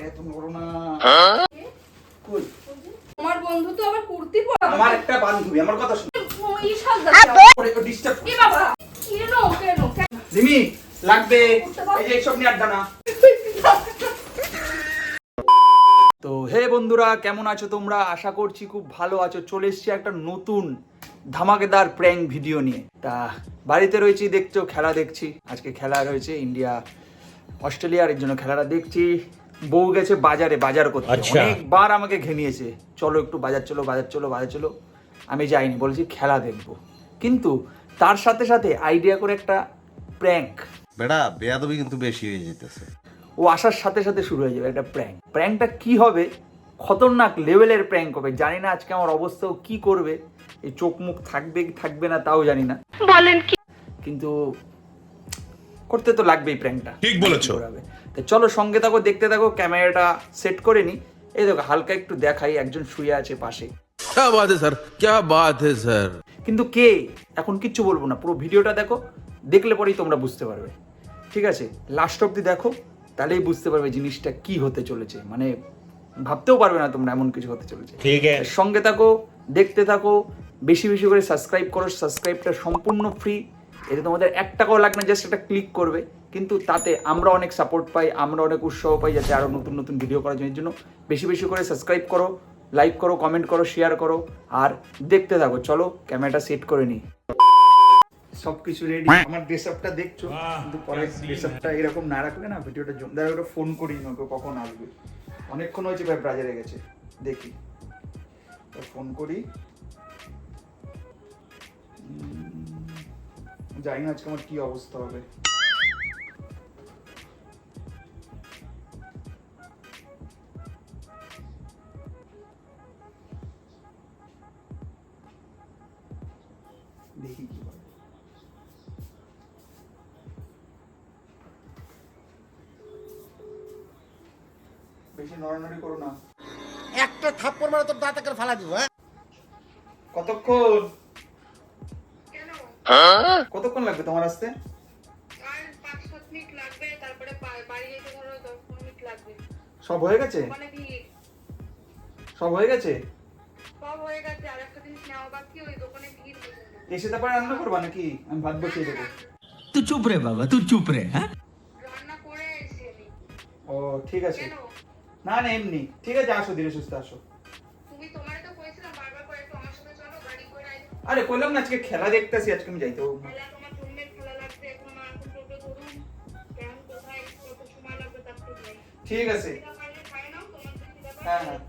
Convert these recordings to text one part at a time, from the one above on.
আরে এত বড় না। কই? তোমার বন্ধু তো আবার কুর্তি পরা। আমার একটা বান্ধবী আমার কথা শুন। ওই সাজ। ওরে ডিস্টার্ব কি বাবা কেন কেন কেন জিমি লাগবে। এই যে এইসব নিয়ে আড্ডা না। তো হে বন্ধুরা কেমন আছো তোমরা? আশা করছি খুব ভালো আছো। চলে এসেছি একটা নতুন ধামাকেদার প্র্যাঙ্ক ভিডিও নিয়ে। তা বাড়িতে রয়েছি দেখছ খেলা দেখছি। আজকে খেলা রয়েছে ইন্ডিয়া অস্ট্রেলিয়ার এর জন্য খেলাটা দেখছি। বউ গেছে বাজারে বাজার করতে। আচ্ছা। অনেকবার আমাকে ঘেনিয়েছে। চলো একটু বাজার চলো বাজার চলো বাজার চলো। আমি যাইনি বলেছি খেলা দেখব। কিন্তু তার সাথে সাথে আইডিয়া করে একটা প্র্যাঙ্ক বেড়া বেয়াদবি কিন্তু বেশি হয়ে যেতেছে। ও আসার সাথে সাথে শুরু হয়ে যাবে একটা প্র্যাঙ্ক প্র্যাঙ্কটা কি হবে? খতরনাক লেভেলের প্র্যাঙ্ক হবে। জানি না আজকে আমার অবস্থা ও কি করবে। এই চোখ মুখ থাকবে কি থাকবে না তাও জানি না। বলেন কি? কিন্তু করতে তো লাগবেই প্র্যাঙ্কটা ঠিক বলেছ। তো চলো সঙ্গে থাকো দেখতে থাকো ক্যামেরাটা সেট করে নি। এই দেখো হালকা একটু দেখাই একজন শুয়ে আছে পাশে। স্যার স্যার কিন্তু কে? এখন কিচ্ছু বলব না পুরো ভিডিওটা দেখো দেখলে পরেই তোমরা বুঝতে পারবে। ঠিক আছে? লাস্ট অব্দি দেখো তাহলেই বুঝতে পারবে জিনিসটা কি হতে চলেছে। মানে ভাবতেও পারবে না তোমরা এমন কিছু হতে চলেছে। ঠিক আছে। সঙ্গে থাকো দেখতে থাকো বেশি বেশি করে সাবস্ক্রাইব করো। সাবস্ক্রাইবটা সম্পূর্ণ ফ্রি এতে তোমাদের এক টাকাও লাগবে না জাস্ট একটা ক্লিক করবে। কিন্তু তাতে আমরা অনেক সাপোর্ট পাই আমরা অনেক উৎসাহ পাই যাতে আরও নতুন নতুন ভিডিও করার জন্য- জন্য বেশি বেশি করে সাবস্ক্রাইব করো লাইক করো কমেন্ট করো শেয়ার করো আর দেখতে থাকো। চলো ক্যামেরাটা সেট করে নিই। সবকিছু রেডি আমার ড্রেস আপটা দেখছ? কিন্তু পরে ড্রেস আপটা এরকম না রাখলে না ভিডিওটা জমদার ওটা ফোন করি না ওকে কখন আসবে। অনেকক্ষণ হয়েছে ভাই ব্রাজারে গেছে। দেখি। ফোন করি। জানি না আজকে আমার কি অবস্থা হবে। দেখি কি হয় বেশি নড়ানড়ি করো না। একটা থাপ্পড় মারা তোর দাঁত করে ফালা দিব হ্যাঁ? কতক্ষণ? কতক্ষণ লাগবে তোমার আসতে? পাঁচ সাত মিনিট লাগবে তারপরে বাড়ি যেতে ধরো দশ পনেরো মিনিট লাগবে। সব হয়ে গেছে? সব হয়ে গেছে? সব হয়ে গেছে আর একটা জিনিস নেওয়া বাকি ওই দোকানে ভিড়। এসে তারপরে রান্না করব নাকি? আমি ভাত বসিয়ে দেবো। তুই চুপ রে বাবা তুই চুপ রে হ্যাঁ ও ঠিক আছে। না না এমনি। ঠিক আছে আসো ধীরে সুস্থ আসো। আরে কইলাম না আজকে খেলা দেখতাছি আজকে আমি যাইতে হবে ঠিক আছে। হ্যাঁ হ্যাঁ।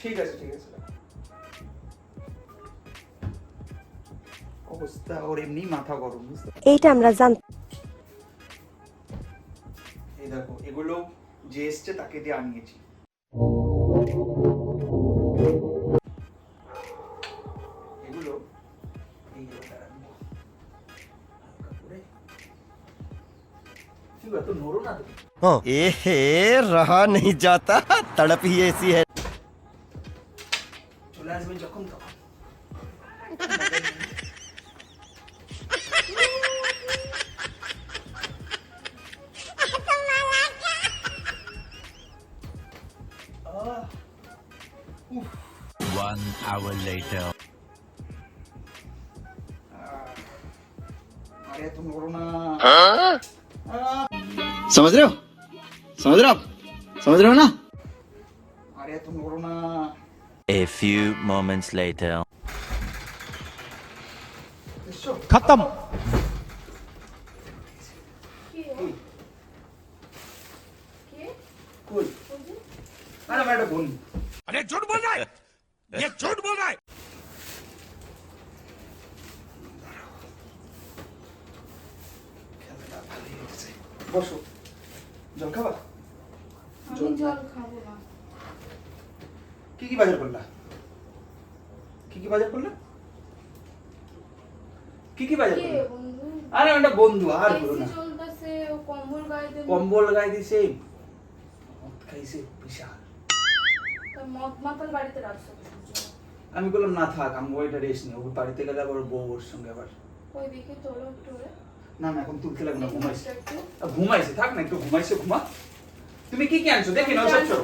ঠিক আছে ঠিক আছে। খোস্তা ওর এমনি মাথা গরম বুঝতে এইটা আমরা জানতাম এই দেখো এগুলো যে এসছে তাকে দিয়ে আনিয়েছি। হ্যাঁ। নেই যাতা তড়প এসি হ্যাঁ চলে আসবে যখন তখন। समझ रहे हो समझ रहे हो आप समझ रहे हो ना अरे तुम बोलो ना A few moments later. खत्म अरे झूठ बोल रहा है ये झूठ बोल रहा है বসো জল খাবা? আমি জল খাব না। কি কি বাজার করলা? কি কি বাজার করলা? কি কি বাজার করলা? আরে বন্ধু আর বলো না। কম্বল গায়ে দেবো। কম্বল গায়ে দিছে। মদ খাইছে বিশাল। মদ মাতাল বাড়িতে রাখছো আমি বললাম না থাক আমি ওইটা রেস্ট নিই। ও বাড়িতে গেলে আবার বউ ওর সঙ্গে আবার ওই দিকে তোলো একটু। না না এখন তুলতে লাগবে না ঘুমাইছে। ঘুমাইছে থাক না একটু ঘুমাইছে ঘুমা। তুমি কি কি আনছো? দেখি না সব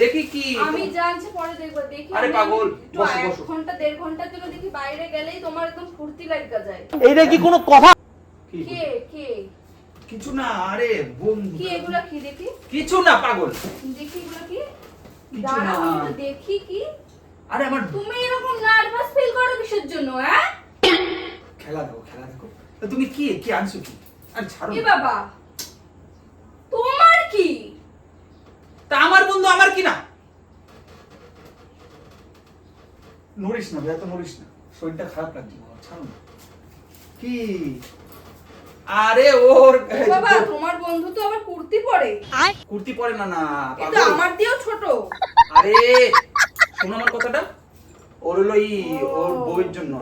দেখি কি আমি জানছি পরে দেখব। দেখি আরে পাগল, বসো, বসো। ঘণ্টা দেড় ঘণ্টার জন্য দেখি বাইরে গেলেই তোমার একদম ফুর্তি লাগা যায়। কি? কে? কে কিছু না আরে বন্ধু। কি এগুলা কি দেখি? কিছু না পাগল। দেখি এগুলা কি? কিছু না। দেখি কি? আরে আমার তুমি এরকম নার্ভাস ফিল করো কিসের জন্য হ্যাঁ? খেলা দেখো খেলা দেখো। তুমি কি? কি আনছো কি? আর ছাড়ো এ বাবা তোমার কি? তা আমার বন্ধু আমার কি না? নড়িস না ভাই তো নড়িস না। শরীরটা খারাপ লাগছে বাবা, ছাড়ো না। কি? আরে ওর বাবা তোমার বন্ধু তো আবার কুর্তি পরে। কুর্তি পরে না না কিন্তু আমার দিয়েও ছোট। আরে শোনো আমার কথাটা। ওর হলো ই ওর বইয়ের জন্য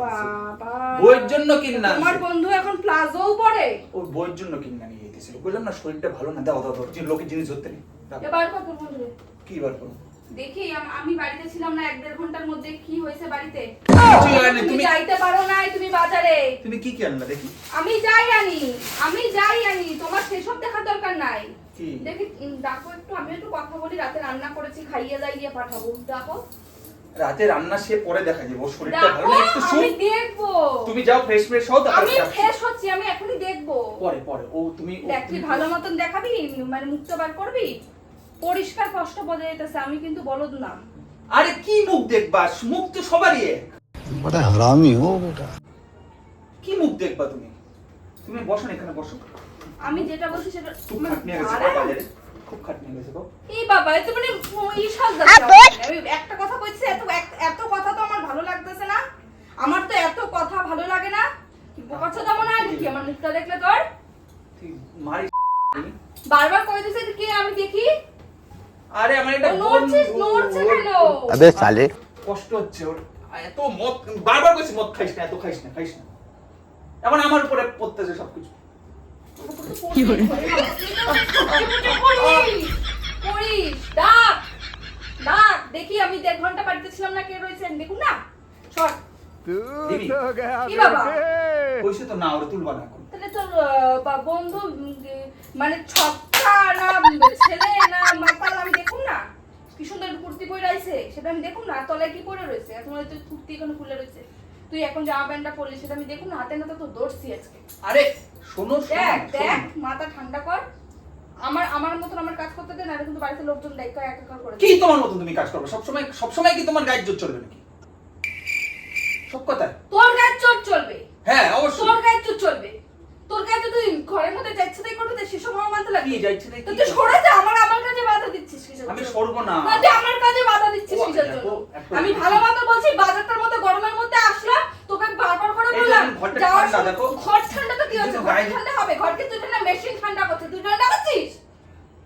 বইয়ের জন্য কিনা তোমার বন্ধু এখন প্লাজোও পরে ওর বইয়ের জন্য কিনা নিয়ে যেতেছিল। বললাম না শরীরটা ভালো না। দাও দাও যে লোকের জিনিস ধরতে নেই এবার কত বন্ধু কি বার করো দেখি আমি বাড়িতে ছিলাম না এক দেড় ঘণ্টার মধ্যে কি হয়েছে বাড়িতে? তুমি যাইতে পারো নাই তুমি বাজারে। তুমি কি কি আনলা? দেখি। আমি যাই আনি আমি যাই আনি তোমার সেসব দেখার দরকার নাই। দেখি ডাকো একটু আমি একটু কথা বলি রাতে রান্না করেছি খাইয়ে যাই গিয়ে পাঠাবো। ডাকো রাতে রান্না সে পরে দেখা যাবে ওর শরীরটা ভালো না একটু শুন। দেখব। তুমি যাও ফ্রেশ ফ্রেশ হও তারপর আমি ফ্রেশ হচ্ছি আমি এখনি দেখব। পরে পরে ও তুমি তুই ভালো মতন দেখাবি মানে মুখটা বার করবি? পরিষ্কার কষ্ট বোঝা যাইতেছে আমি কিন্তু বলদ না। আরে কি মুখ দেখবা? মুখ তো সবারই এক। বড় হারামি ও বেটা। কি মুখ দেখবা তুমি? তুমি বসো এখানে বসো। আমি যেটা বলছি সেটা তুমি খাটনি আছে বাজারে। খুব খাটনি হয়েছে গো। এই বাবা এত মানে ওই একটা কথা এত এত কথা তো আমার ভালো লাগতেছে না। আমার তো এত কথা ভালো লাগে না। তো মনে আমার দেখলে তোর? মারি বারবার কই দিছে কি আমি দেখি? আরে আমার এটা নড়ছিস নড়ছে কেন? আবে সালে কষ্ট হচ্ছে ওর। এত মদ বারবার কইছি মদ না এত খাইস না খাইস না। এখন আমার উপরে পড়তেছে সবকিছু। কি করে ডাক ডাক দেখি আমি দেড় ঘণ্টা বাড়িতে ছিলাম না কে রয়েছে দেখুন না বা- বন্ধু মানে ছক্কা না ছেলে না মাতাল আমি দেখুন না। কি সুন্দর কুর্তি পরে রয়েছে সেটা আমি দেখুন না। আর তলায় কি পরে রয়েছে? এখন হয়তো কুর্তি এখানে খুলে রয়েছে। তুই এখন জামা প্যান্টটা পরলি সেটা আমি দেখুন হাতে না তো দৌড়ছি আজকে। আরে শোনো দেখ দেখ মাথা ঠান্ডা কর। আমার আমার মতন আমার কাজ করতে দে না কিন্তু বাড়িতে লোকজন দেখ দায়িত্ব একা করে কি তোমার মতন তুমি কাজ করবে? সবসময় সবসময় কি তোমার গাইড জোর চলবে নাকি? সব কথায়। তোর গায়ে চোট চলবে। হ্যাঁ অবশ্যই। তোর গায়ে চোট চলবে। তোর গায়ে তো তুই ঘরের মধ্যে যাচ্ছে তাই করবি তো সেসব আমার মানতে লাগবে যাচ্ছে যাইছে না তো কি তুই সরে যা আমার আমার কাছে বাধা দিচ্ছিস কিসের আমি? সরবো না। তুই আমার কাছে বাধা দিচ্ছিস জন্য? আমি ভালো মতো বলছি বাজারটার মধ্যে গরমের মধ্যে আসলাম তোকে বারবার করে এই যে বললাম ঘরটা যাওয়ার ঠান্ডা দেখো। ঘর ঠান্ডা তো কি হচ্ছে? ঘর ঠান্ডা হবে। ঘরকে তুই মেশিন ঠান্ডা করছে তুই ঠান্ডা করছিস?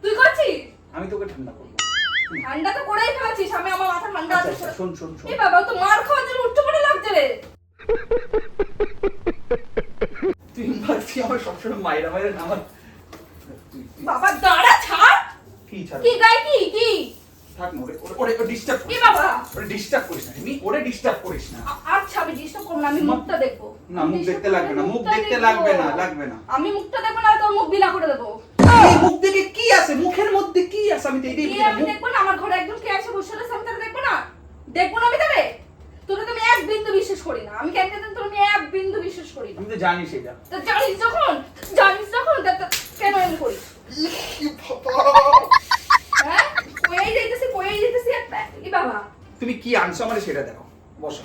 তুই করছিস? আমি তোকে ঠান্ডা করব। ঠান্ডা তো করেই ফেলেছিস। আমি আমার মাথা ঠান্ডা আচ্ছা, আছে। আচ্ছা, শোন শোন শোন। এই বাবা তো মার খাওয়ার জন্য উঠতে পড়ে লাগছে রে। তুই আমার সবসময় তুই- তুই- বাবা দাঁড়া ছাড়। কি ছাড়? কি গাই কি? কি? থাক না ওরে ওরে- ওরে ডিস্টার্ব কি বাবা। ওরে ডিস্টার্ব করিস না তুমি ওরে ডিস্টার্ব করিস না। আচ্ছা আমি ডিস্টার্ব করব না আমি মুখটা দেখব। না, মুখ দেখতে লাগবে না, মুখ দেখতে লাগবে না, লাগবে না। আমি মুখটা দেখব না তোর মুখ বিলা করে দেবো। এই মুখ দেখে কি আছে? মুখের মধ্যে কি আছে? আমি তো এটাই বুঝি না। আমি মুখ- না? আমার ঘরে একজন কে আছে বসে রয়েছে আমি তাকে দেখব না? দেখব না আমি তাকে? এক বিন্দু বিশ্বাস করি না। আমি কেন কেন তোর আমি এক বিন্দু বিশ্বাস করি না। আমি তো জানি সেটা। তো জানিস যখন? জানিস যখন? কেন এমন করিস হ্যাঁ? কয়েই যাইতেছি কয়েই যাইতেছি একটা বাবা। তুমি কি আনছো আমার সেটা দেখো বসো।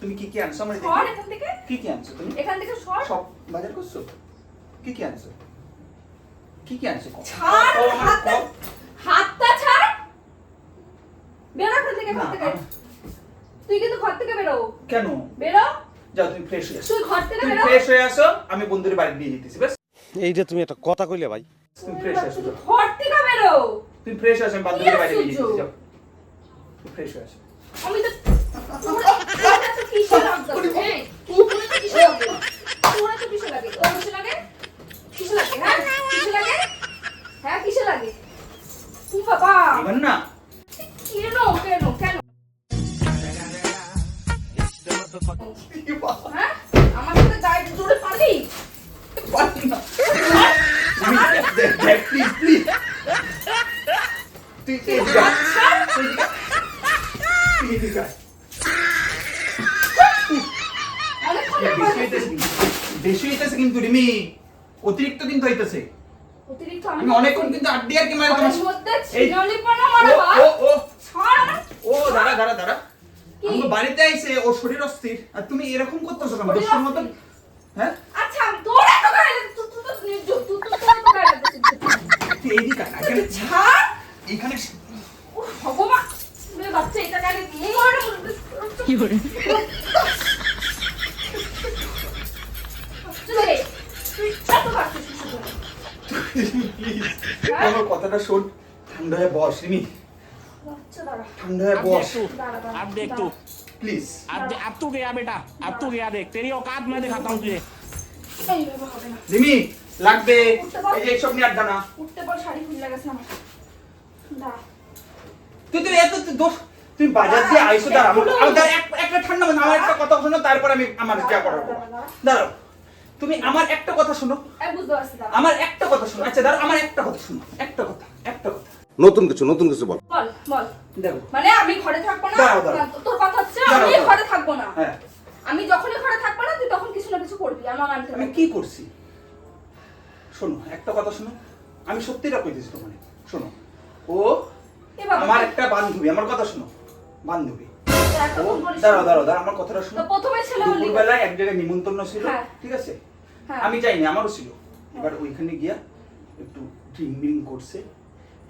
তুমি কি কি আনছো? আমার এখান থেকে। কি কি আনছো তুমি? এখান থেকে সর। সব বাজার করছ? কি কি আনছো? কি কি আনছো? ছাড় হাতটা হাতটা ছাড়। বেরো এখান থেকে না, ঘর থেকে তুই কিন্তু ঘর থেকে বেরো। কেন? বেরো। যাও তুমি ফ্রেশ হয়ে আসো। তুই ঘর থেকে বেরো। ফ্রেশ হয়ে আসো আমি বন্ধুর বাড়ি দিয়ে যেতেছি বেশ এইটা তুমি একটা কথা কইলে ভাই। তুমি ফ্রেশ আসো। ঘর থেকে বেরো। তুমি ফ্রেশ আসো আমি বান্ধবীর বাড়ি দিয়ে যেতেছি যাও। ফ্রেশ হয়ে আসো। আমি তো বেশি হইতেছে কিন্তু। বেশি হইতেছে কিন্তু রিমি। অতিরিক্ত কিন্তু হইতেছে। অতিরিক্ত আমি অনেকক্ষণ কিন্তু আড্ডি আর কি মারি এই- ছিনলিপনা মারা ও ও ও। দাঁড়া দাঁড়া দাঁড়া। আমি বাড়িতে আইছে ও শরীর অস্থির। আর তুমি এরকম করতেছো কেন? দোষের মতন হ্যাঁ? আচ্ছা তোর এত গায়ে লাগে তুই তুই তুই তো গায়ে তুই আয়, এখানে ছাড়। এইখানে উফ, ভগবান। বাচ্চা এটা গায়ে কি করে আমার কথাটা শোন ঠান্ডা হয়ে বস রিমি বাচ্চা দাঁড়া ঠান্ডা হয়ে বস দাঁড়া দাঁড়া अब देख तू প্লিজ अब दे- अब तू गया बेटा अब तू गया देख तेरी औकात मैं दिखाता हूँ तुझे এইভাবে হবে না রিমি লাগবে উঠতে পার? এই যে এইসব নিয়ে আড্ডা না উঠতে পর শাড়ি খুলে গেছে আমার দাঁড়া তুই তো এত তো দোষ তুমি বাজার দিয়ে আইসো দাঁড়া আমার আমার দাঁড়া, এক- একটা ঠান্ডা মানে আমার একটা কথা শোনো তারপর আমি আমার যা করার করবো। দাঁড়াও তুমি আমার একটা কথা শোনো। আমার একটা কথা শোনো। আচ্ছা দাঁড়া আমার একটা কথা শোনো। একটা কথা একটা কথা। নতুন কিছু নতুন কিছু বল। বল বল। দেখো। মানে আমি ঘরে থাকব না? তোর কথা হচ্ছে আমি ঘরে থাকব না। হ্যাঁ। আমি যখনই ঘরে থাকব না তুই তখন কিছু না কিছু করবি আমার আনতে আমি কি করছি? শোনো একটা কথা শোনো। আমি সত্যিটা কইতেছি তোমার শোনো। ও এ আমার একটা বান্ধবী আমার কথা শোনো। বান্ধবী। দাঁড়াও দাঁড়াও দাঁড়াও আমার কথাটা শোনো। প্রথমে ছেলে দুপুরবেলায় এক জায়গায় নিমন্ত্রণ ছিল হ্যাঁ। ঠিক আছে? হ্যাঁ। আমি যাইনি আমারও ছিল। এবার ওইখানে গিয়া একটু ড্রিং ড্রিং করছে।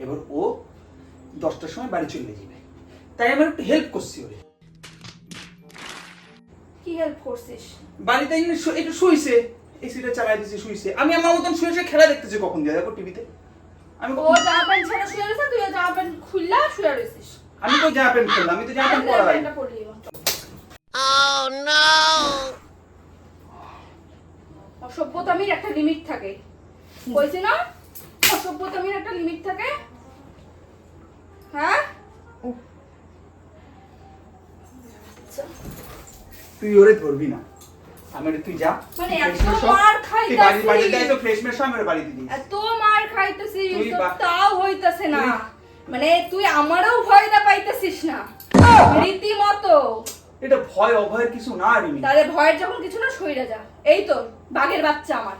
এবার ও দশটার সময় বাড়ি চলে যাবে। তাই আমি একটু হেল্প করছি ওরে। কি হেল্প করছিস? বাড়িতে একটু শুইছে। এসিটা চালাই শুইছে। আমি আমার মতন শুয়ে শুয়ে খেলা দেখতেছি কখন দিয়ে দেখো টিভিতে আমি ও জামা প্যান্ট ছেড়ে শুয়ে রয়েছে তুই জামা প্যান্ট খুললা শুয়ে রয়েছিস। আমি তো জামা প্যান্ট খুললাম আমি তো জামা প্যান্ট পরা প্যান্টটা পরলি এবার। অসভ্যতামির একটা লিমিট থাকে বলছি না অসভ্যতামির একটা লিমিট থাকে হ্যাঁ। তুই ওরে ধরবি না আমি তুই যা মানে এত। মার তুই বাড়ি খাইতাছিস। বাড়িতে এসে ফ্রেশমের সময় আমার বাড়িতে দিস এত মার খাইতেছি তুই তাও হইতাছে না মানে তুই আমারও ভয়টা পাইতেছিস না রীতিমতো এটা ভয় অভয়ের কিছু না রিমি তাহলে ভয়ের যখন কিছু না সইরা যা এই তো বাঘের বাচ্চা আমার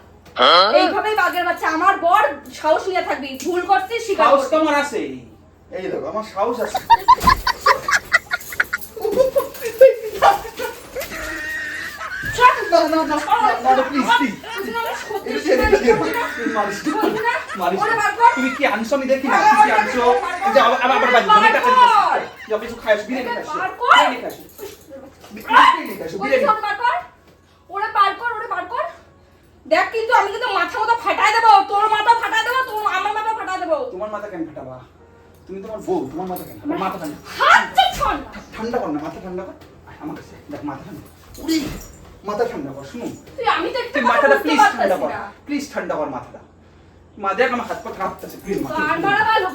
এইভাবেই বাঘের বাচ্চা আমার বর সাহস নিয়ে থাকবি ভুল করছিস স্বীকার সাহস তো আমার আছে এই দেখো আমার সাহস আছে। না না না না ওরে না। কর। তুমি কি আনছো? আমি দেখি না। তুমি কি আনছো? আবার আবার বাড়ি জমে টাকা কর। দিতেছি কিছু খাইস বিরিয়ানি খাইস বিরিয়ানি খাইস বিরিয়ানি খাইস বিরিয়ানি। ওরে বার কর। ওরে। দেখ কিন্তু আমি কিন্তু মাথা মাথা ফাটাই দেবো। তোর মাথা ফাটাই দেবো তোর আমার মাথা ফাটাই দেবো। তোমার মাথা কেন ফাটাবা? তুমি তোমার বউ তোমার মাথা কেন মাথা ঠান্ডা। ঠান্ডা কর না মাথা ঠান্ডা কর। আমার কাছে। দেখ মাথা ঠান্ডা। উড়ি। মাথা ঠান্ডা কর শুনুন। তুই মাথাটা প্লিজ ঠান্ডা কর প্লিজ ঠান্ডা কর মাথাটা। মা দেখ আমার হাত পা কাঁপতেছে প্লিজ মাথা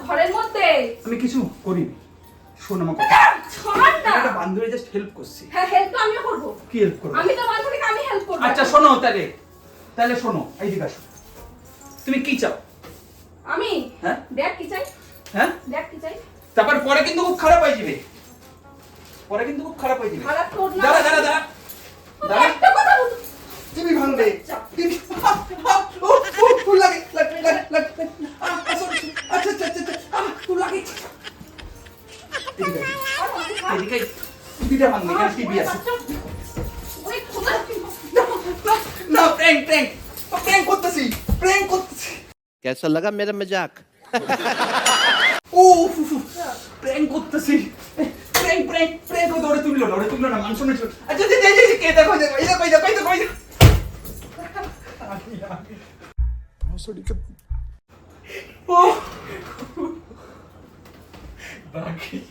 ঘরের মধ্যে। আমি কিছু করিনি শোন আমার কথা। না। একটা বান্ধবী জাস্ট হেল্প করছি। হ্যাঁ হেল্প তো আমিও করব। কি হেল্প করব? আমি তো বান্ধবীকে আমি হেল্প করব। আচ্ছা শোনো তাহলে। তাহলে শোনো এইদিকে আসো। তুমি কি চাও? আমি? হ্যাঁ? দেখ কি চাই। হ্যাঁ? দেখ কি চাই। তারপর পরে কিন্তু খুব খারাপ হয়ে যাবে। পরে কিন্তু খুব খারাপ হয়ে যাবে। খারাপ তোর না দাঁড়া দাঁড়া দাঁড়া। তুমি ভাঙবে আচ্ছা। তুমি ও ও ফুল লাগে লাগে লাগে লাগে আহ, sorry, sorry। আচ্ছা আচ্ছা আচ্ছা আচ্ছা আহ, ফুল লাগে এদিকে আয়, এদিকে আয়। টিভিটা ভাঙবে এখানে টিভি আছে ওই খোদা না প্র্যাঙ্ক প্র্যাঙ্ক প্র্যাঙ্ক করতেছি প্র্যাঙ্ক করতেছি कैसा लगा मेरा मजाक ও প্র্যাঙ্ক করতেছি প্র্যাঙ্ক প্র্যাঙ্ক প্র্যাঙ্ক করে দৌড়ে তুললো দৌড়ে তুললো না মান শুনে আচ্ছা আচ্ছা আচ্ছা, আচ্ছা, কে দেখো দেখো এই দেখো এই দেখো এই দেখো এই দেখো ও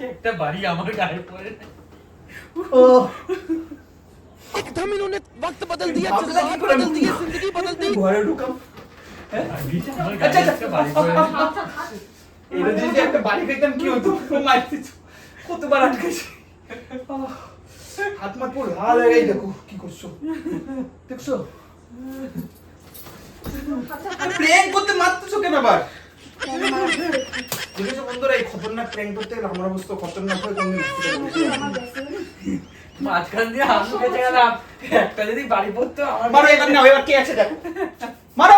একটা বাড়ি আমার গায়ে পড়ে ও एकदम इन्होंने वक्त बदल दिया ভাবলা কি করে बदल दिए जिंदगी बदल दी ঘরে ঢুকাম হ্যাঁ? আচ্ছা আচ্ছা এটা যদি একটা বাড়ি খাইতাম কি হতো মার দিত কতবার আটকেছি। হাত মাত পুরো লাল হয়ে গেছে দেখো কি করছ। দেখছ? প্রেম করতে মারতেছো কেন আবার? দেখেছ বন্ধুরা এই খতরনাক প্র্যাঙ্ক করতে গেলে আমার অবস্থা খতরনাক হয়ে আমার মাঝখান দিয়ে আমি বেঁচে গেলাম একটা যদি বাড়ি পড়তো আমার মারো এবার নাও এবার কে আছে দেখো। মারো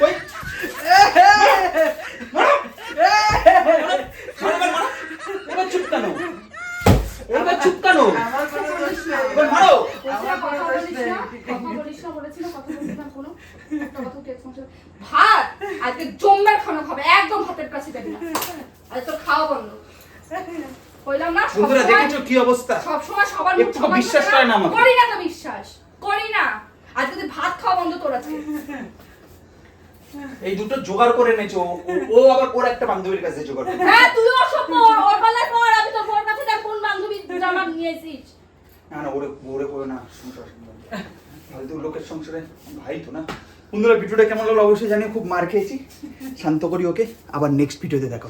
কই মারো মারো এবার মারো এবার চুপ কেন এবার চুপ কেন আমার কোনো দোষ নেই এবার মারো আমার কোনো কথা দোষ বলিস নেই না, কথা বলিস না বলেছিল, কথা বলিস না কোনো। একটা কথা তুই সংসার- ভাত! আজকে জম্মের খানা খাবে একদম ভাতের কাছে যাবি না। আজ তোর খাওয়া বন্ধ। কইলাম না বন্ধুরা দেখেছ কি অবস্থা? সবার একটু সবার বিশ্বাস করে না আমাকে। করি না তো বিশ্বাস করি না। আজকে তুই ভাত খাওয়া বন্ধ তোর আছে। এই দুটো জোগাড় করে এনেছো ও- আবার ওর একটা বান্ধবীর কাছে জোগাড় করে হ্যাঁ তুইও সব ওর পর আমি তোর বোর কাছে দেখ কোন জামা নিয়েছিস। না না, ওরে ওরে করে না, সংসার ফালতু লোকের সংসারে ভাই তো না। বন্ধুরা, ভিডিওটা কেমন লাগল অবশ্যই জানি খুব মার খেয়েছি। শান্ত করি ওকে, আবার নেক্সট ভিডিওতে দেখা